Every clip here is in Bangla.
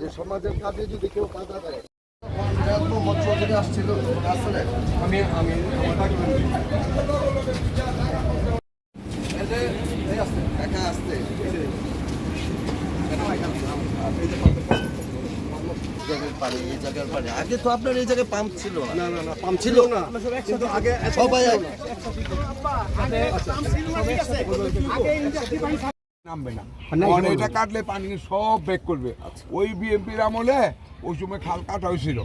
যে সমাজের কাজে যদি কেউ বাধা দেয় আসছিল আসলে আমি আমি আমার একা আসতে এই জায়গার পানি এই জায়গার পানি আগে তো আপনার এই জায়গায় পাম্প ছিল না। না না পাম্প ছিল না। কিন্তু আগে সবাই এক নামবে না কারণ এটা কাটলে পানি সব ব্রেক করবে। ওই বিএমপির আমলে ওই সময় খাল কাটা হয়েছিল।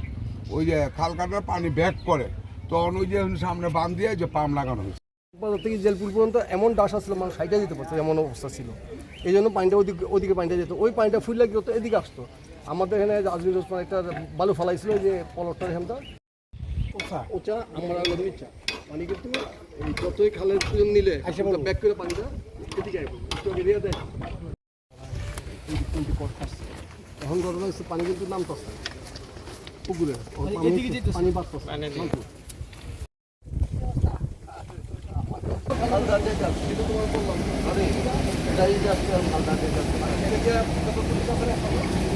ওই যে খাল কাটার পানি ব্যাক করে। তখন ওই যে সামনে বাঁধ দিয়ে যে পাম্প লাগানো হয়েছে। বাজার থেকে জেলপুর পর্যন্ত এমন ডাস আসছিল মানুষ সাইডে দিতে পারছে এমন অবস্থা ছিল। এই জন্য পানিটা ওদিকে ওদিকে পানিটা যেত। ওই পানিটা ফুললে কি হতো এদিকে আসতো। আমাদের এখানে আজমির ওসমান একটা বালু ফালাইছিল যে পলটটা এখানটা ওচা ওচা আমরা নদীর ইচ্ছা পানি কিন্তু এই যতই খালের সুযোগ নিলে ব্যাক করে পানিটা এদিকে এরিয়া দেয় এখন ঘটনা হচ্ছে পানি কিন্তু নামতেছে। পুকুরে। পানি বাড়তেছে। হালদা ডেকা কিন্তু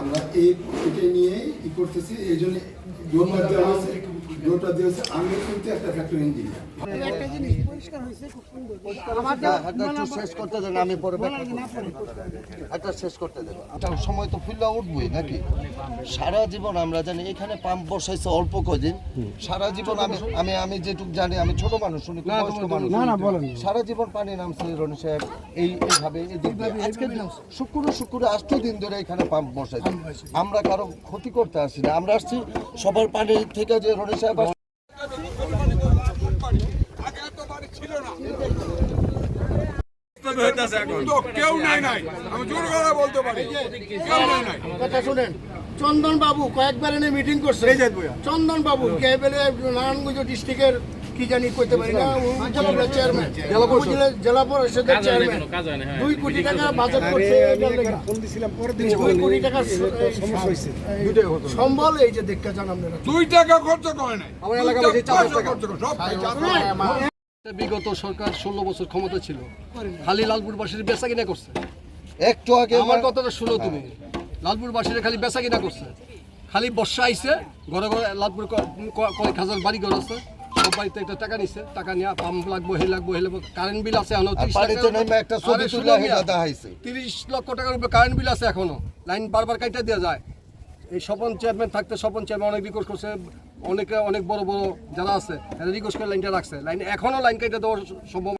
আমরা এই এটা নিয়ে ই করতেছি এই জন্য জোরটা দেওয়া হয়েছে জোরটা দেওয়া হয়েছে। আমি কিন্তু একটা ফ্যাক্টরি ইঞ্জিনিয়ার একটা জিনিস পরিষ্কার হয়েছে খুব সুন্দর। আমার হ্যাঁ, একটা শেষ করতে দেন আমি পরে একটা শেষ করতে দেন। একটা সময় তো ফুল্লা উঠবই নাকি? সারা জীবন আমরা জানি এখানে পাম্প বসাইছে অল্প কদিন সারা জীবন আমি আমি আমি যেটুকু জানি আমি ছোট মানুষ শুনি বয়স্ক মানুষ। সারা জীবন পানি নামছে রনি সাহেব এই এইভাবে। আজকে শুক্র শুক্র আষ্ট দিন ধরে এখানে পাম্প বসাইছে আমরা কারও ক্ষতি করতে আসি না। আমরা আসছি সবার পানি থেকে যে রনি সাহেব আসছে, আগে এত বাড়ি ছিল না তো কেউ নাই নাই আমি জোর করে বলতে পারি কেউ নাই নাই কথা শুনেন। চন্দন বাবু কয়েকবার এনে মিটিং করছে। চন্দন বাবু নারায়ণগঞ্জ ডিস্ট্রিক্টের কি জানি কইতে পারি না উপজেলা চেয়ারম্যান উপজেলা জেলা পরিষদের চেয়ারম্যান দুই কোটি টাকা বাজেট করছে। দুই কোটি টাকা সম্বল এই যে দেখতে চান আপনারা। দুই টাকা খরচ করে নাই। আমার বিগত সরকার ষোলো বছর ক্ষমতা ছিল। খালি লালপুরবাসীর বেচা কিনা করছে। একটু আগে আমার কথাটা শুনো তুমি। লালপুরবাসীরা খালি বেচা কিনা করছে। খালি বর্ষা আইছে ঘরে ঘরে লালপুর কয়েক হাজার বাড়ি ঘর আছে। বাড়িতে একটা টাকা নিছে টাকা নিয়ে পাম্প লাগবো হে লাগবো হে লাগবো কারেন্ট বিল আছে এখনও আর 30 বাড়িতে টাকা- নেমে একটা ছবি আরে তুলে শুনো হেটা মিয়া, দেখাইছে। তিরিশ লক্ষ টাকার উপরে কারেন্ট বিল আছে এখনও লাইন বারবার কাইটা দেওয়া যায় এই স্বপন চেয়ারম্যান থাকতে স্বপন চেয়ারম্যান অনেক রিকোয়েস্ট করছে অনেকে অনেক বড় বড় যারা আছে রিকোয়েস্ট করে লাইনটা রাখছে লাইন এখনও লাইন কাইটা দেওয়ার সম্ভব